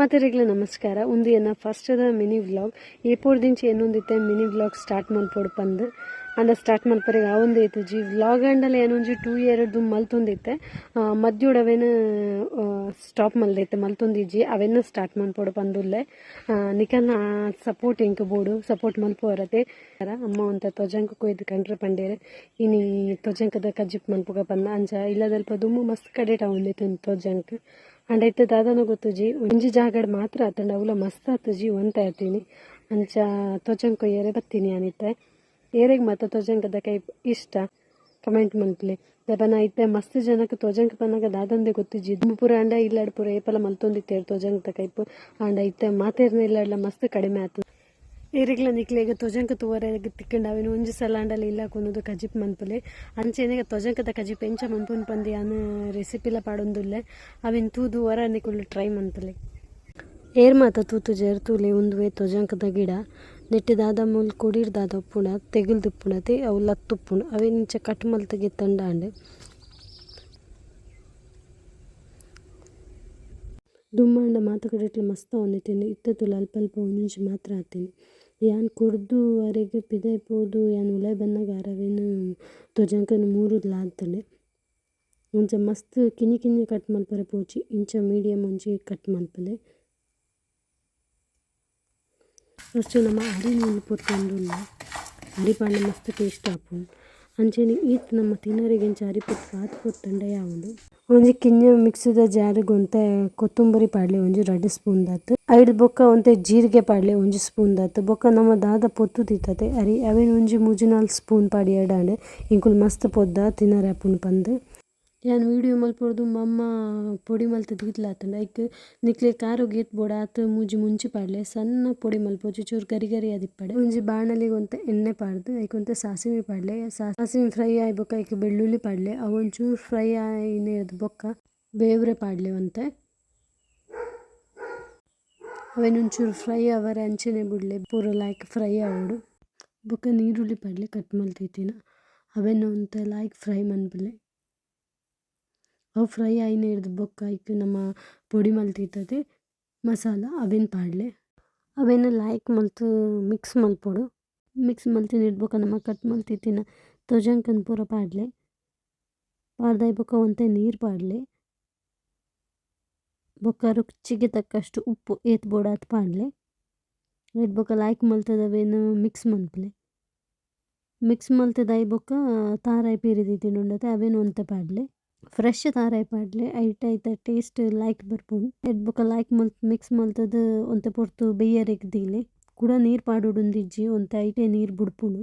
ಮಾತೆರೆಗ್ಲ ನಮಸ್ಕಾರ. ಒಂದು ಏನ ಫಸ್ಟ್ ಅದ ಮಿನಿ ವ್ಲಾಗ್ ಏಪೋರ್ದಿಂಚಿ ಏನೊಂದಿತ್ತೆ, ಮಿನಿ ವ್ಲಾಗ್ ಸ್ಟಾರ್ಟ್ ಮಲ್ಪೊಡು ಪಂದ್. ಅಂದ ಸ್ಟಾರ್ಟ್ ಮಾಡ್ಪರಿಗೆ ಆ ಒಂದು ಐತೆ ಜಿ. ವ್ಲಾಗ್ ಆ್ಯಂಡಲ್ಲಿ ಏನೊಂಜಿ ಟೂ ಇಯರ್ದು ಮಲ್ತೊಂದಿತ್ತೆ. ಮಲ್ತೊಂದೈತೆ ಅವೇನು ಸ್ಟಾಪ್ ಮಲ್ದೈತೆ ಮಲ್ತೊಂದಿಜಿ ಅವೆನ್ನ ಸ್ಟಾರ್ಟ್ ಮಲ್ಪೊಡು ಪಂದುಲ್ಲೆ. ನಿಖನ್ ಸಪೋರ್ಟ್ ಎಂಕ್ ಬೋಡು, ಸಪೋರ್ಟ್ ಮಲ್ಪೋರತೆ ಅಮ್ಮ ಅಂತ ತ್ವಜಂಕ ಕೊಯ್ದು ಕಂಡ್ರೆ ಪಂಡೇರೆ. ಇನಿ ತ್ವಜಂಕದ ಕಜ್ಜಿಪ್ ಮಲ್ಪುಗ ಬಂದ ಅಂಜ ಇಲ್ಲದಲ್ಪ ದುಮ್ಮು ಮಸ್ತ್ ಕಡೆಟ ಒಂದೈತೆ ತೊಜಂಕ್. ಅಂಡ ಇತ್ತೆ ದಾದನ ಗೊತ್ತುಜಿ ಒಂಜಿ ಜಾಗಡ್ ಮಾತ್ರ ಆತಂಡ ಅವಲ ಮಸ್ತ್ ಆತುಜಿ ಒಂತ ಆತೀನಿ ಅಂಚ ತ್ವಚಂಕ ಏರೆ ಬತ್ತೀನಿ ಅನಿತ್ತೆ. ಏರೆಗ್ ಮಾತ ತ್ವಚಂಕದ ಕೈ ಇಷ್ಟ. ಕಮೆಂಟ್ ಮಲ್ಪ್ಲೆ ದಪನ ಇತ್ತೆ ಮಸ್ತ್ ಜನಕ್ಕೆ ತ್ವಜಂಕ ಪನ್ನಾಗ ದಾದಂದೆ ಗೊತ್ತಿಜಿ ಪೂರ ಅಂಡ ಇಲ್ಲಾಡ್ ಪೂರ ಏಪಲ ಮಲ್ತೊಂದಿತ್ತೇರು ತ್ವಜಂಕ ಕೈಪು ಅಂಡ ಇತ್ತೆ ಮಾತೇರ್ನ ಇಲ್ಲಾಡ್ಲ ಮಸ್ತ್ ಕಡಿಮೆ ಆತು ಏರಿಗ್ಲ ನಿಕ್ಲೆಗ್ ತೊಜಂಕ ತೂವರೆಗ್ ತಿಕ್ಕಂಡ ಅವಿನ ಒಂಜಿ ಸಲ ಅಂಡಲ ಇಲ್ಲ ಕೊನೊದು ಕಜಿಪ್ ಮನ್ಪುಲೆ. ಅಂಚೆನೆಗ ತೊಜಂಕದ ಕಜಿಪ್ ಎಂಚ ಮನ್ಪುನ್ ಪಂದಿ ಅನ್ನ ರೆಸಿಪಿಲ ಪಾಡೊಂದುಲ್ಲೆ, ಅವೆನ್ ತೂದು ವರ ನಿಕುಲು ಟ್ರೈ ಮನ್ಪುಲೆ. ಏರ್ ಮಾತ ತೂತು ಜೇರ್ ತೂಲೆ ಉಂದುವೆ ತೊಜಂಕದ ಗಿಡ ನೆಟ್ಟಿದಾದ ಮೂಲ್ ಕುಡಿರ್ದಾದ ಉಪ್ಪುಣ ತೆಗಿಲ್ದುಪ್ಪುಣತೆ ಅವು ಲತ್ತುಪ್ಪುಣ ಅವಿನಿಂಚ ಕಟ್ ಮಲ್ತಗೆ ತಂಡಾಂಡೆ ದುಮ್ಮಂಡ ಮಾತುಕಡೆಟ್ಲು ಮಸ್ತ್ ಒಂದಿತ್ತೀನಿ ಇತ್ತ ತುಲ ಅಲ್ಪ ಅಲ್ಪ ಮಾತ್ರ ಆತೀನಿ. ಯಾನ್ ಕುಡ್ದು ಅರೆಗ್ ಪಿದೈಪೋದು ಯಾನ್ ಉಲಾಯ್ ಬನ್ನಗ ಅರವೇನು ತೊಜಂಕನ ಮೂರು ಆತಂಡೆ ಒಂಚ ಮಸ್ತ್ ಕಿನಿ ಕಿನಿ ಕಟ್ ಮಲ್ಪರೆ ಪೋಚಿ, ಇಂಚ ಮೀಡಿಯಮ್ ಒಂಜಿ ಕಟ್ ಮನ್ಪುಲೆ ಫಸ್ಟ್ ನಮ್ಮ ಅರಿ ನೀರು ಪೊತ್ತೊಂದುಲ್ಲ. ಅರಿ ಪಂಡ ಮಸ್ತ್ ಟೇಸ್ಟ್ ಆಪುಂಡು ಅಂಚನೆ ಈತ್ ಎಂಚ ಅರಿ ಪೊತ್ತು ಪಾತ್ ಪೊತ್ತಂಡ ಯಾವುಂಡು ಒಂಜಿ ಕಿಂಜ ಮಿಕ್ಸ್ದ ಜಾರ್ಗ್ ಒಂತೆ ಕೊತ್ತಂಬರಿ ಪಾಡ್ಲೆ, ಒಂಜಿ ರಡ್ಡ್ ಸ್ಪೂನ್ ದತ್ತ್ ಐಡ್ ಬೊಕ ಒಂತೆ ಜೀರಿಗೆ ಪಾಡ್ಲೆ, ಒಂಜಿ ಸ್ಪೂನ್ ದತ್ತ್ ಬೊಕ ನಮ್ಮ ದಾದ ಪೊತ್ತು ತಿತ್ತತೆ. ಅರಿ, ಅವೆನ್ ಒಂಜಿ ಮೂಜಿ ನಾಲ್ ಸ್ಪೂನ್ ಪಾಡಿ ಎಡಾಂಡೆ ಇಂಕುಲು ಮಸ್ತ್ ಪೊದ್ದ ತಿನ್ನರೆ ಆಪುಂಡು ಪಂದ್. ಯಾನ್ ವೀಡಿಯೋ ಮಲ್ಪೊಡ್ದು ಮಮ್ಮ ಪೊಡಿ ಮಲ್ತ್ ದೀತ್ಲಾತಂಡ ಐಕ್ ನಿಕ್ಲೆ ಕಾರು ಗೇತ್ ಬೋಡ ಆತ್, ಮೂಜಿ ಮುಂಚಿ ಪಾಡ್ಲೆ, ಸಣ್ಣ ಪೊಡಿ ಮಲ್ಪೊಜಿ ಚೂರು ಗರಿ ಗರಿ ಆದಿಪ್ಪಡೆ ಒಂಜಿ ಬಾಣಲಿಗೆ ಒಂತೆ ಎಣ್ಣೆ ಪಾಡ್ದು ಐಕ್ ಒಂತೆ ಸಾಸಿವೆ ಪಾಡ್ಲೆ. ಸಾಸಿವೆ ಫ್ರೈ ಆಯ್ ಬೊಕ ಐಕ್ ಬೆಳ್ಳುಳ್ಳಿ ಪಾಡ್ಲೆ. ಅವೊಂಚೂರು ಫ್ರೈ ಆಯ್ನೇರ್ದ್ ಬೊಕ್ಕ ಬೇವ್ರೆ ಪಾಡ್ಲೆ ಒಂತೆ. ಅವೇನು ಒಂಚೂರು ಫ್ರೈ ಆವರೆ ಅಂಚನೆ ಬಿಡ್ಲೆ, ಪೂರ ಲಾಯ್ಕ್ ಫ್ರೈ ಆವೊಡು. ಬೊಕ್ಕ ನೀರುಳ್ಳಿ ಪಾಡ್ಲೆ ಕಟ್ ಮಲ್ತಿತ್ತಿನ ಅವೆನ್ ಒಂತೆ ಲಾಯ್ಕ್ ಫ್ರೈ ಮನ್ಪುಲೆ. ಅವು ಫ್ರೈ ಆಯ್ನ ಹಿಡ್ದು ಬೊಕ್ಕ ಐಕ್ ನಮ್ಮ ಪುಡಿ ಮಲ್ತಿತ್ತದೆ ಮಸಾಲ ಅವೇನು ಪಾಡ್ಲೆ. ಅವೇನ ಲಾಯ್ಕ್ ಮಲ್ತು ಮಿಕ್ಸ್ ಮಲ್ಪೊಡು. ಮಿಕ್ಸ್ ಮಲ್ತಿನ ಬೊಕ್ಕ ನಮ್ಮ ಕಟ್ ಮಲ್ತಿತ್ತಿನ ತೊಜಂಕನ್ ಪೂರ ಪಾಡ್ಲೆ. ಪಾಡ್ದಾಯ್ ಬೊಕ್ಕ ಒಂತೆ ನೀರು ಪಾಡ್ಲೆ. ಬೊಕ್ಕ ರುಚಿಗೆ ತಕ್ಕಷ್ಟು ಉಪ್ಪು, ಏತ್ ಬೋಡಾತ್ ಪಾಡ್ಲೆ. ಐಟ್ ಬೊಕ ಲಾಯ್ಕ್ ಮಲ್ತದವೇನು ಮಿಕ್ಸ್ ಮಲ್ಪಲೆ. ಮಿಕ್ಸ್ ಮಲ್ತದಾಯ್ ಬೊಕ್ಕ ತಾರಾಯ್ ಪೀರಿದಿತ್ತಿನ ಉಂಡತೆ, ಅವೇನು ಒಂತೆ ಪಾಡ್ಲೆ. ಫ್ರೆಶ್ ತಾರಾಯ್ ಪಾಡ್ಲೆ ಐಟ್ ಐತ, ಟೇಸ್ಟ್ ಲಾಯ್ಕ್ ಬರ್ಪುಂಡು ಎಡ್ ಬೊಕ ಲಾಯ್ಕ್ ಮಲ್ತ್ ಮಿಕ್ಸ್ ಮಲ್ತದ್ ಒಂತೆ ಪೊರ್ತು ಬೆಯ್ಯರೆಗ್ ದೀಲೆ ಕುಡ ನೀರ್ ಪಾಡೊಡುಂದಿಜ್ಜಿ, ಒಂತೆ ಐಟೆ ನೀರ್ ಬುಡ್ಪುಂಡು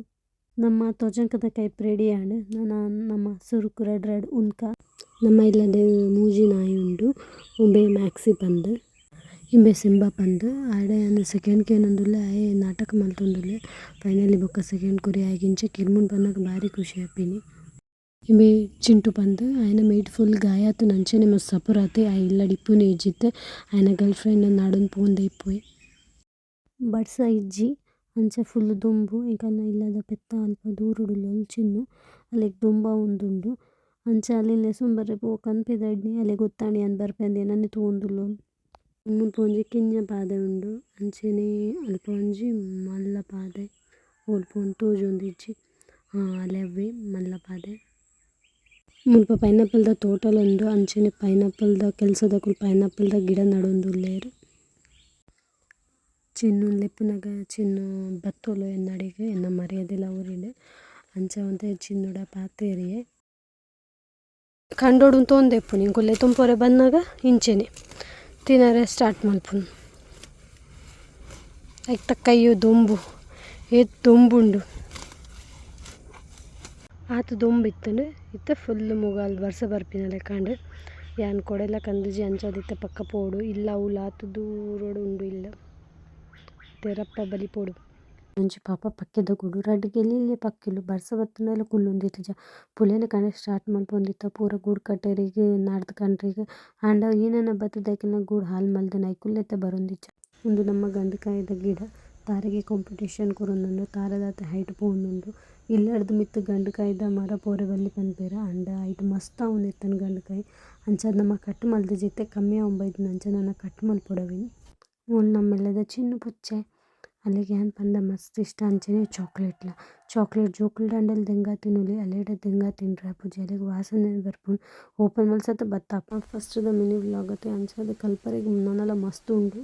ನಮ್ಮ ತೋಜಂಕದ ಕೈಪ್ ರೆಡಿ ಆಂಡ್ ನನ ನಮ್ಮ ಸುರುಕು ರಡ್ಡ್ ರಡ್ ಉನ್ಕ. ನಮ್ಮ ಇಲ್ಲಡೆ ಮೂಜಿ ನಾಯಿ ಉಂಡು. ಉಂಬೆ ಮ್ಯಾಕ್ಸಿ ಪಂದ್. ಇಂಬೆ ಸಿಂಬ ಪಂದ್. ಆಡೆ ಆಂದ್ ಸೆಕೆಂಡ್ ಕೇನೊಂದುಲ್ಲೆ ಆಯೆ ನಾಟಕ ಮಲ್ತೊಂದುಲ್ಲೆ. ಫೈನಲಿ ಬೊಕ್ಕ ಸೆಕೆಂಡ್ ಕೊರಿ ಆಯ್ಗಿಂಚ ಕಿರ್ಮುನ್ ಪನ್ನಗ ಬಾರಿ ಖುಷಿ ಆಪಿನಿ. ಇಂಬೆ ಚಿಂಟು ಪಂದ್ ಆಯ್ನ ಮೈಟ್ ಫುಲ್ ಗಾಯ ಆತು. ನಂಚನೆ ಮಸ್ತ್ ಸಪುರ ಆತೆ. ಆ ಇಲ್ಲಡ್ ಇಪ್ಪುನೆ ಇಜ್ಜಿತ್ತೆ. ಆಯ್ನ ಗರ್ಲ್ ಫ್ರೆಂಡ್ ನಾಡೊಂದು ಪೋಂದೆ ಇಪ್ಪುವೆ. ಬಡ್ಸ ಇಜ್ಜಿ. ಅಂಚ ಫುಲ್ ದುಂಬು. ಎಂಕಲ್ನ ಇಲ್ಲದ ಪೆತ್ತ ಅಲ್ಪ ದೂರುಡುಲ ಒಂಚಿನ್ನು ಅಲೆಗ್ ದುಂಬ ಉಂದುಂಡು. ಅಂಚ ಅಲಿಲ್ಲೆ ಸುಂಬರೆ ಪೋವು ಕನ್ಪೆದಡ್ನಿ ಅಲೆ ಗೊತ್ತಾಂಡಿ ಅನ್ ಬರ್ಪೆಂದೆ. ನನ್ನೆ ತೂವೊಂದುಲ್ಲು ಮುಲ್ಪ ಒಂಜಿ ಕಿಂಜ ಪಾದೆ ಉಂಡು. ಅಂಚನೆ ಅಲ್ಪ ಒಂಜಿ ಮಲ್ಲ ಪಾದೆ. ಓಲ್ಪುಂಡು ತೋಜೊಂದಿಜ್ಜಿ ಅಲೆ ಅವ್ವೆ ಮಲ್ಲ ಪಾದೆ. ಮುಲ್ಪ ಪೈನಾಪಲ್ ಪೈನಾಪಲ್ದ ತೋಟಲೊಂದು ಅಂಚನೆ ಕೆಲ್ಸದಕುಲು ಪೈನಾಪಲ್ ದ ಗಿಡ ನಡೊಂದುಲ್ಲೆರ್ ಚಿನ್ನು ಲೆಪ್ಪುನಗ ಚಿನ್ನು ಬತ್ತೊಲು ಎನ್ನಡಿಗೆ, ಎನ್ನ ಮರ್ಯಾದೆಲ ಊರಿಡ್ ಅಂಚ ಒಂತೆ ಚಿನ್ನುಡ ಪಾತೆರಿಯೆ. ಕಂಡೊಡು ತೋಂದೆಪ್ಪುನಿ ಇಂಕೊಲ್ಲೆ ತುಂಪೊರೆ ಬನ್ನಗ ಇಂಚೆನೆ. ತಿನರೆ ಸ್ಟಾರ್ಟ್ ಮಲ್ಪುನು ಐಕ್ ತಕ್ಕಯ್ಯೋ ದೊಂಬು. ಏ, ದೊಂಬುಂಡು. ಆತು ದೊಂಬಿತ್ತುಂಡು ಇತ್ತ ಫುಲ್ ಮುಗಾಲ್ ಬರ್ಸ ಬರ್ಪಿನಲೆ ಲೆಕ್ಕಂಡ್ ಯಾನ್ ಕೊಡೆಲ್ಲ ಕಂದಿಜಿ ಅಂಚಾದಿತ್ತ ಪಕ್ಕ ಪೋಡು. ಇಲ್ಲ ಉಲ್ಲ ಆತು ದೂರೋಡು ಉಂಡು ಇಲ್ಲ. ತೆರಪ್ಪ ಬಲಿ ಪೋಡು. ಒಂಜಿ ಪಾಪ ಪಕ್ಕೆದ ಗುಡು. ರಡ್ಡ್ ಗೆಲಿಲ್ಲೆ ಪಕ್ಕಿಲು. ಬರ್ಸ ಕುಲ್ಲೊಂದಿತ್ತ ಜ. ಪುಲೆನ ಕನೆ ಸ್ಟಾರ್ಟ್ ಮಲ್ಪೊಂದಿತ್ತ ಪೂರ ಗೂಡು ಕಟ್ಟೆರಿಗೆ, ನಾಡ್ದು ಕಣ್ರಿಗೆ ಆಂಡ ಈನನ ಬತ್ತದಕ್ಕಿನ ಗೂಡು ಹಾಲ್ ಮಲ್ದ ನೈಕುಲ್ಲೆತ್ತ ಬರೊಂದಿಚ್ಚ ಉಂದು ನಮ್ಮ ಗಂಧಕಾಯದ ಗಿಡ. ತಾರಿಗೆ ಕಾಂಪಿಟೇಷನ್ ಕೊರೊಂದುಂಡು. ತಾರದಾತ ಹೈಟ್ ಪೋವೊಂದುಂಡು. ಇಲ್ಲಡ್ದ್ ಮಿತ್ತ್ ಗಂಡಕಾಯ್ದ ಮರ ಪೋರೆ ಬಲ್ಲಿ ಪನ್ಪೆರ ಆಂಡ ಐಟ್ ಮಸ್ತ್ ಆವೊಂದಿತ್ತಂಡ್ ಗಂಡುಕಾಯಿ. ಅಂಚಾದ್ ನಮ ಕಟ್ ಮಲ್ತುಜಿತ್ತೆ ಕಮ್ಮಿ ಆವೊಂಬೈದ್ಂಡ್ ಅಂಚ ನನ ಕಟ್ ಮಲ್ಪೊಡವೆನ್ ಮೂಲು ನಮ್ಮೆಲ್ಲದ ಚಿನ್ನು ಪುಚ್ಚೆ. ಅಲ್ಲಿಗೆ ಏನು ಪಂಡ ಮಸ್ತ್ ಇಷ್ಟ ಅಂಚನೆ ಚಾಕ್ಲೇಟ್ಲ. ಚಾಕ್ಲೇಟ್ ಜೋಕುಲು ದಾಂಡಲ ದೆಂಗ ತಿನ್ನೊಲಿ ಅಲೆಡ ದೆಂಗ ತಿನ್ರೆ. ಆಪುಜಿ ಅಲೆಗ್ ವಾಸನೆ ಬರ್ಪುಂಡು ಓಪನ್ ಮಲ್ಸತ್ತ ಬತ್ತಾಪ ಫಸ್ಟ್ದ ಮಿನಿ ವ್ಲಾಗ್ ಅಂಚಾದ ಕಲ್ಪರೆಗ್ ನನಾಲ ಮಸ್ತ್ ಉಂಡು.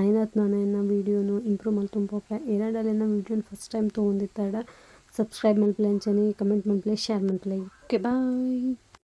ಆಯ್ನಾತ್ ನಾನು ಎನ್ನ ವೀಡಿಯೋನು ಇಂಪ್ರೂವ್ ಮಲ್ತೊಂದು ಪೋಪೆ ಏನಾಂಡಲ ಎನ್ನ ವೀಡಿಯೋನ ಫಸ್ಟ್ ಟೈಮ್ ತೊಗೊಂದಿತ್ತಾಡ ಸಬ್ಸ್ಕ್ರೈಬ್ ಮಲ್ಪಲೆ ಅಂಚನೆ ಕಮೆಂಟ್ ಮಲ್ಪಲೆ ಶೇರ್ ಮಲ್ಪಲೆ ಓಕೆ ಬಾಯ್